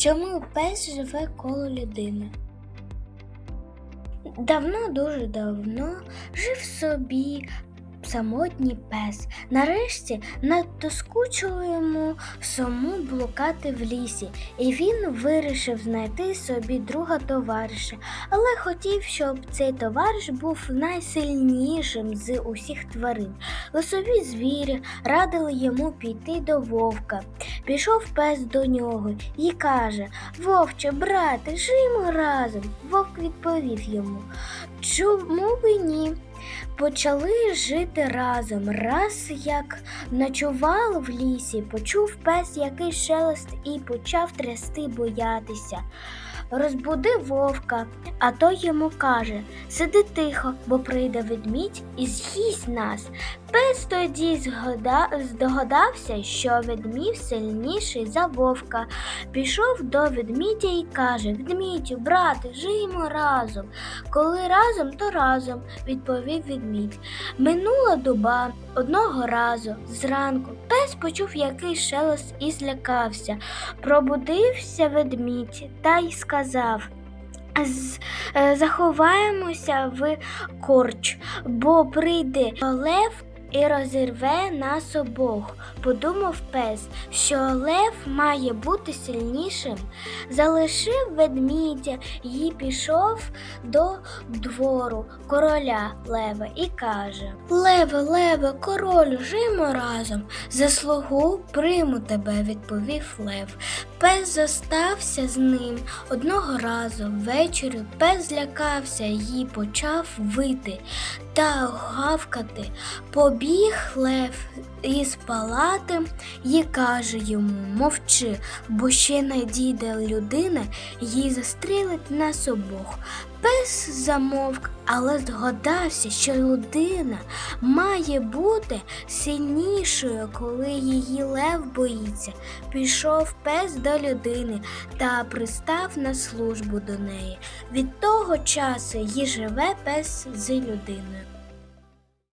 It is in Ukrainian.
Чому пес живе коло людини? Давно, дуже давно жив собі самотній пес. Нарешті надоскучило йому саму блукати в лісі, і він вирішив знайти собі друга товариша, але хотів, щоб цей товариш був найсильнішим з усіх тварин. Лисові звірі радили йому піти до вовка. Пішов пес до нього і каже Вовче, брате, жимо разом. Вовк відповів йому. Чому б і ні? Почали жити разом. Раз як ночували в лісі, почув пес якийсь шелест і почав трясти боятися. Розбудив вовка, а той йому каже Сиди тихо, бо прийде ведмідь і з'їсть нас. Пес тоді здогадався, що ведмідь сильніший за вовка. Пішов до ведмідя і каже Ведмідю, брате, жиємо разом. Коли разом, то разом, відповів ведмідь. Минула доба одного разу зранку пес почув якийсь шелест і злякався. Пробудився ведмідь та й сказав. Е, Заховаємося в корч, бо прийде лев і розірве нас обох. Подумав пес, що лев має бути сильнішим. Залишив ведмідя і пішов до двору короля лева і каже: Леве, леве, королю, жимо разом. За слугу прийму тебе, відповів лев. Пес зостався з ним одного разу. Ввечері пес злякався і почав вити та гавкати. Побіг лев із палати і каже йому мовчи, бо ще надійде людина її застрілить нас обох. Пес замовк, але згадався, що людина має бути сильнішою, коли її лев боїться. Пішов пес до людини та пристав на службу до неї. Від того часу і живе пес з людиною.